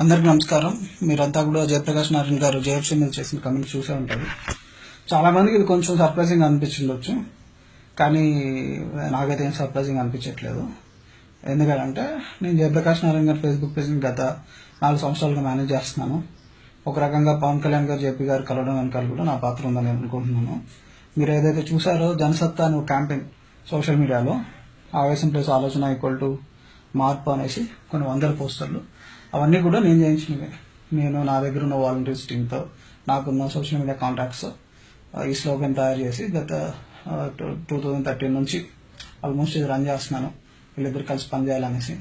అందరికీ నమస్కారం. మీరంతా కూడా జయప్రకాష్ నారాయణ గారు జేఎఫ్సీ మీద చేసిన కమెంట్ చూసే ఉంటారు. చాలామందికి ఇది కొంచెం సర్ప్రైజింగ్ అనిపించిండొచ్చు. కానీ నాకైతే ఏం సర్ప్రైజింగ్ అనిపించట్లేదు. ఎందుకంటే నేను జయప్రకాష్ నారాయణ గారి ఫేస్బుక్ పేజ్ని గత నాలుగు సంవత్సరాలుగా మేనేజ్ చేస్తున్నాను. ఒక రకంగా పవన్ కళ్యాణ్ గారు జేపీ గారు కలవడం వెనకాల కూడా నా పాత్ర ఉందని అనుకుంటున్నాను. మీరు ఏదైతే చూసారో జనసత్తా అనే క్యాంపెయిన్ సోషల్ మీడియాలో ఆవేశం ప్లస్ ఆలోచన ఈక్వల్ టు మార్పు అనేసి కొన్ని వందల పోస్టర్లు అవన్నీ కూడా నేను చేయించినవి. నేను నా దగ్గర ఉన్న వాలంటీర్స్ టీంతో నాకున్న సోషల్ మీడియా కాంటాక్ట్స్ ఈ స్లోగన్ తయారు చేసి గత టూ థౌజండ్ థర్టీన్ నుంచి ఆల్మోస్ట్ ఇది రన్ చేస్తున్నాను. వీళ్ళిద్దరు కలిసి పనిచేయాలనేసి.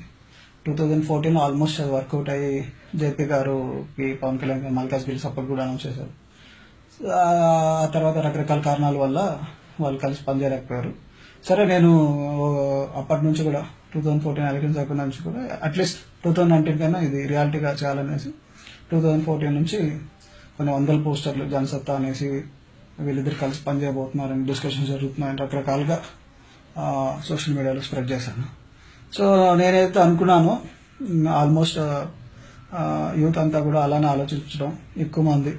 టూ థౌజండ్ ఫోర్టీన్ ఆల్మోస్ట్ అది వర్కౌట్ అయ్యి జేపీ గారుకి పవన్ కళ్యాణ్ గారు మల్కాజ్ బిల్ సపోర్ట్ కూడా అనౌన్స్ చేశారు. ఆ తర్వాత రకరకాల కారణాల వల్ల వాళ్ళు కలిసి పనిచేయలేకపోయారు. సరే నేను అప్పటి నుంచి కూడా టూ థౌసండ్ ఫోర్టీన్ ఎలక్షన్స్ అక్కడ నుంచి కూడా అట్లీస్ట్ టూ థౌజండ్ నైన్టీన్ కన్నా ఇది రియాలిటీగా చేయాలనేసి టూ థౌసండ్ ఫోర్టీన్ నుంచి కొన్ని వందల పోస్టర్లు జనసత్తా అనేసి వీళ్ళిద్దరు కలిసి పనిచేయబోతున్నారని డిస్కషన్స్ జరుగుతున్నాయని రకరకాలుగా సోషల్ మీడియాలో స్ప్రెడ్ చేశాను. సో నేనైతే అనుకున్నాను ఆల్మోస్ట్ యూత్ అంతా కూడా అలానే ఆలోచించడం ఎక్కువ మంది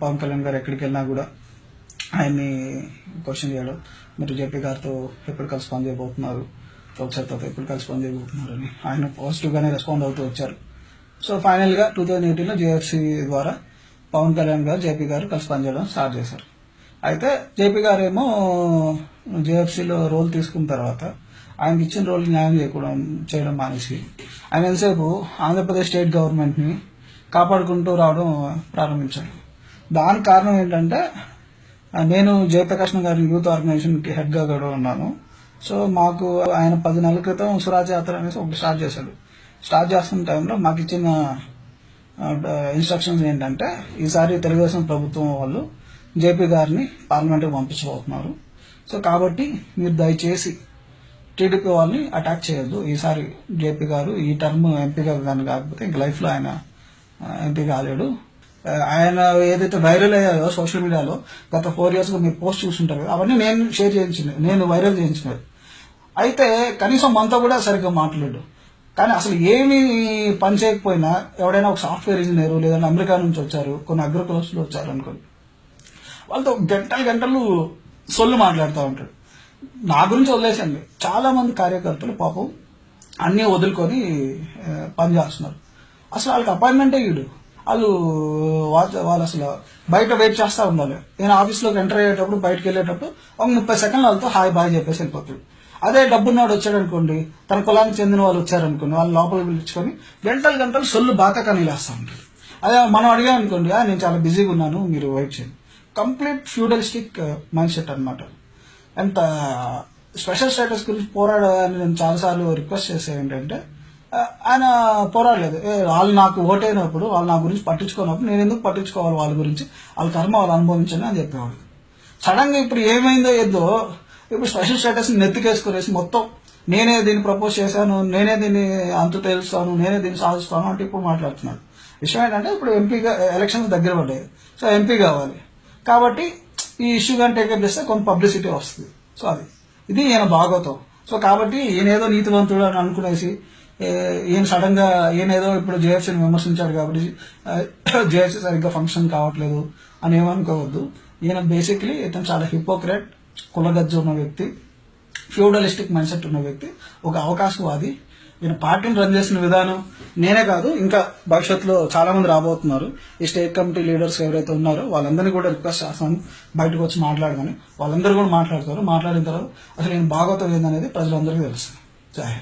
పవన్ కళ్యాణ్ గారు ఎక్కడికి వెళ్ళినా కూడా ఆయన్ని క్వశ్చన్ చేయడం మీరు జేపీ గారితో ఎప్పుడు కలిసి పనిచేయబోతున్నారు చేయబోతున్నారు ప్రొఫెసర్తో ఎప్పుడు కలిసి పని చేయబోతున్నారు అని ఆయన పాజిటివ్గానే రెస్పాండ్ అవుతూ వచ్చారు. సో ఫైనల్గా టూ థౌజండ్ ఎయిటీన్లో జేఎఫ్సీ ద్వారా పవన్ కళ్యాణ్ గారు జేపీ గారు కలిసి పనిచేయడం స్టార్ట్ చేశారు. అయితే జేపీ గారు ఏమో జేఎఫ్సీలో రోల్ తీసుకున్న తర్వాత ఆయనకి ఇచ్చిన రోల్ న్యాయం చేయకూడదు చేయడం మానేసి ఆయన ఎంతసేపు ఆంధ్రప్రదేశ్ స్టేట్ గవర్నమెంట్ని కాపాడుకుంటూ రావడం ప్రారంభించారు. దానికి కారణం ఏంటంటే నేను జయప్రకాష్ గారి యూత్ ఆర్గనైజేషన్కి హెడ్గా కూడా ఉన్నాను సో మాకు ఆయన పది నెలల క్రితం సురాజ్ యాత్ర అనేసి ఒకటి స్టార్ట్ చేశాడు. స్టార్ట్ చేస్తున్న టైంలో మాకు ఇచ్చిన ఇన్స్ట్రక్షన్స్ ఏంటంటే ఈసారి తెలుగుదేశం ప్రభుత్వం వాళ్ళు జేపీ గారిని పార్లమెంట్కి పంపించబోతున్నారు. సో కాబట్టి మీరు దయచేసి టీడీపీ వాళ్ళని అటాక్ చేయొద్దు. ఈసారి జేపీ గారు ఈ టర్మ్ ఎంపీగా కానీ కాకపోతే ఇంక లైఫ్లో ఆయన ఎంపీ కాలేడు. ఆయన ఏదైతే వైరల్ అయ్యాయో సోషల్ మీడియాలో గత ఫోర్ ఇయర్స్గా మీరు పోస్ట్ చూసుంటారు కదా అవన్నీ నేను షేర్ చేయించినవి నేను వైరల్ చేయించినవి. అయితే కనీసం మనతో కూడా సరిగ్గా మాట్లాడు. కానీ అసలు ఏమి పని చేయకపోయినా ఎవడైనా ఒక సాఫ్ట్వేర్ ఇంజనీర్ లేదంటే అమెరికా నుంచి వచ్చారు కొన్ని అగ్రికల్చర్లు వచ్చారు అనుకోండి. వాళ్ళతో గంటలు గంటలు సొల్లు మాట్లాడుతూ ఉంటాడు. నా గురించి వదిలేసండి చాలా మంది కార్యకర్తలు పాపం అన్నీ వదులుకొని పని చేస్తున్నారు. అసలు వాళ్ళకి అపాయింట్మెంటే ఇడు వాళ్ళు వాళ్ళు అసలు బయట వెయిట్ చేస్తూ ఉండాలి. నేను ఆఫీస్లోకి ఎంటర్ అయ్యేటప్పుడు బయటకు వెళ్ళేటప్పుడు ఒక ముప్పై సెకండ్ వాళ్ళతో హాయ్ బాయ్ చెప్పేసి వెళ్ళిపోతాడు. అదే డబ్బున్నవాడు వచ్చాడు అనుకోండి తన కులానికి చెందిన వాళ్ళు వచ్చారనుకోండి వాళ్ళు లోపలికి పిలుచుకొని గంటలు గంటలు సొల్లు బాతకాని లేస్తూ ఉంటారు అదే మనం అడిగాం అనుకోండి నేను చాలా బిజీగా ఉన్నాను మీరు వెయిట్ చేయండి. Complete feudalistic uh, mind set అనమాట ఎంత uh, స్పెషల్ స్టేటస్ గురించి పోరాడాలని నేను చాలాసార్లు రిక్వెస్ట్ చేసే ఏంటంటే uh, ఆయన పోరాడలేదు. వాళ్ళు నాకు ఓటైనప్పుడు వాళ్ళు నా గురించి పట్టించుకున్నప్పుడు నేను ఎందుకు పట్టించుకోవాలి వాళ్ళ గురించి వాళ్ళ కర్మ వాళ్ళు అనుభవించండి అని చెప్పేవాడు సడన్గా ఇప్పుడు ఏమైందో ఏదో ఇప్పుడు స్పెషల్ స్టేటస్ నెత్తికేసుకునేసి మొత్తం నేనే దీన్ని ప్రపోజ్ చేశాను నేనే దీన్ని అంతు తేలుస్తాను నేనే దీన్ని సాధిస్తాను అంటే ఇప్పుడు మాట్లాడుతున్నాడు. విషయం ఏంటంటే ఇప్పుడు ఎంపీగా ఎలక్షన్స్ దగ్గర పడ్డాయి. సో ఎంపీ కావాలి. కాబట్టి ఈ ఇష్యూ కానీ టేకప్ చేస్తే కొంత పబ్లిసిటీ వస్తుంది. సో అది. ఇది ఈయన భాగవతం సో కాబట్టి ఈయనేదో నీతివంతుడు అని అనుకునేసి ఈయన సడన్గా ఈయనేదో ఇప్పుడు జేఎఫ్సీని విమర్శించాడు కాబట్టి జేఎఫ్సీ సరిగ్గా ఫంక్షన్ కావట్లేదు అని ఏమనుకోవద్దు. ఈయన బేసిక్లీ ఇతను చాలా హిపోక్రెట్ కులగజ్జ ఉన్న వ్యక్తి ఫ్యూడలిస్టిక్ మైండ్ సెట్ ఉన్న వ్యక్తి ఒక అవకాశవాది. ఈయన పార్టీని రన్ చేసిన విధానం నేనే కాదు ఇంకా భవిష్యత్తులో చాలా మంది రాబోతున్నారు. ఈ స్టేట్ కమిటీ లీడర్స్ ఎవరైతే ఉన్నారో వాళ్ళందరినీ కూడా రిక్వెస్ట్ చేస్తాను. బయటకు వచ్చి మాట్లాడమని. వాళ్ళందరూ కూడా మాట్లాడతారు. మాట్లాడిన తర్వాత అసలు నేను భాగవతం ఏందనేది ప్రజలందరికీ తెలుస్తుంది జై